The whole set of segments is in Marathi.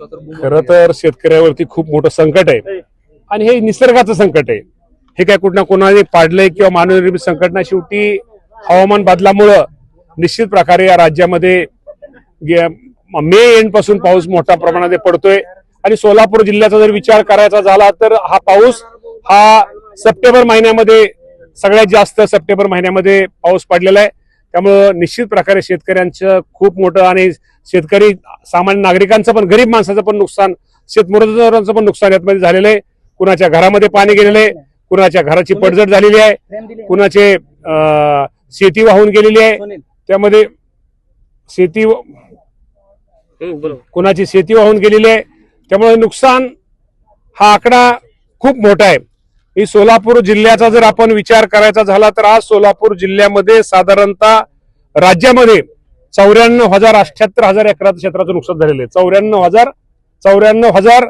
खरं तर शेतकऱ्यावरती खूप मोठं संकट आहे. आणि हे निसर्गाचं संकट आहे. हे काय कुठं ना कोणाने पाडलंय किंवा मानवनिर्मित संकट नाही शेवटी हवामान बदलामुळं निश्चित प्रकारे या राज्यामध्ये मे एंडपासून पाऊस मोठ्या प्रमाणात पडतोय. आणि सोलापूर जिल्ह्याचा जर विचार करायचा झाला तर हा पाऊस हा सप्टेंबर महिन्यामध्ये सगळ्यात जास्त सप्टेंबर महिन्यामध्ये पाऊस पडलेला आहे. त्यामुळं निश्चित प्रकारे शेतकऱ्यांचं खूप मोठं आणि शेतकरी सामान्य नागरिकांचं पण गरीब माणसाचं पण नुकसान शेतमजुरांचं पण नुकसान यामध्ये झालेलं आहे. कुणाच्या घरामध्ये पाणी गेलेलं आहे कुणाच्या घराची पडझड झालेली आहे कुणाचे शेती वाहून गेलेली आहे. त्यामध्ये शेती कुणाची शेती वाहून गेलेली आहे. त्यामुळे नुकसान हा आकडा खूप मोठा आहे. ही सोलापूर जिल्ह्याचा जर आपण विचार करायचा झाला तर आज सोलापूर जिल्ह्यामध्ये साधारणतः राज्यामध्ये चौऱ्याण्णव हजार अठ्याहत्तर हजार एकराचं क्षेत्राचं नुकसान झालेलं आहे. चौऱ्याण्णव हजार चौऱ्याण्णव हजार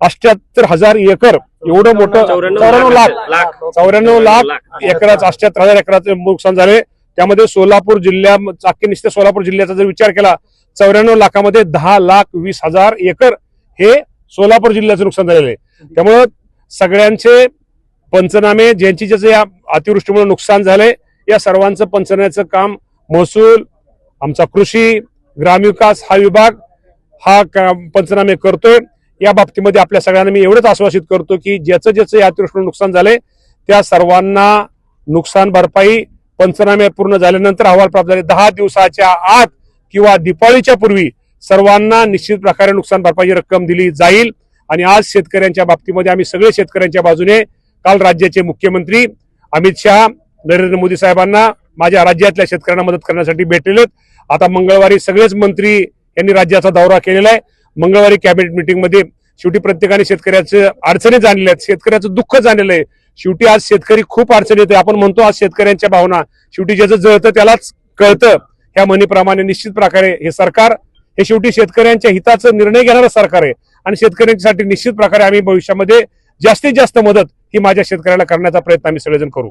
अठ्याहत्तर हजार एकर एवढं मोठं चौऱ्याण्णव लाख. चौऱ्याण्णव लाख एकराचं अठ्याहत्तर हजार एकराचं नुकसान झाले त्यामध्ये सोलापूर जिल्ह्या अख्खे निश्चित सोलापूर जिल्ह्याचा जर विचार केला चौऱ्याण्णव लाखामध्ये दहा लाख वीस हजार एकर हे सोलापूर जिल्ह्याचं नुकसान झालेलं आहे. त्यामुळं सगळ्यांचे पंचनामे ज्यांची ज्याचं या अतिवृष्टीमुळे नुकसान झाले या सर्वांचं पंचनाम्याचं काम महसूल आमचा कृषी ग्रामविकास हा विभाग हा का- पंचनामे करतोय. या बाबतीमध्ये आपल्या सगळ्यांना मी एवढंच आश्वासित करतो की ज्याचं ज्याचं या अतिवृष्टीमुळे नुकसान झालंय त्या सर्वांना नुकसान भरपाई पंचनामे पूर्ण झाल्यानंतर अहवाल प्राप्त झाले. दहा दिवसाच्या आत किंवा दिपाळीच्या पूर्वी सर्वांना निश्चित प्रकारे नुकसान भरपाईची रक्कम दिली जाईल. आणि आज शेतकऱ्यांच्या बाबतीमध्ये आम्ही सगळे शेतकऱ्यांच्या बाजूने काल राज्याचे मुख्यमंत्री अमित शहा नरेंद्र मोदी साहेबांना माझ्या राज्यातल्या शेतकऱ्यांना मदत करण्यासाठी भेटलेले आता मंगळवारी सगळेच मंत्री यांनी राज्याचा दौरा केलेला आहे. मंगळवारी कॅबिनेट मीटिंगमध्ये शेवटी प्रत्येकाने शेतकऱ्याचं अडचणी जाणल्या आहेत. शेतकऱ्याचं दुःख जाणलेलं आहे. शेवटी आज शेतकरी खूप अडचणी येते आपण म्हणतो आज शेतकऱ्यांच्या भावना. शेवटी ज्याचं जळतं त्यालाच कळतं. ह्या म्हणीप्रमाणे निश्चित प्रकारे हे सरकार हे शेवटी शेतकऱ्यांच्या हिताचं निर्णय घेणारं सरकार आहे. आणि शेतकऱ्यांसाठी निश्चित प्रकारे आम्ही भविष्यामध्ये जास्तीत जास्त मदत ही माझ्या शेतकऱ्याला करण्याचा प्रयत्न आम्ही सगळेजण करू.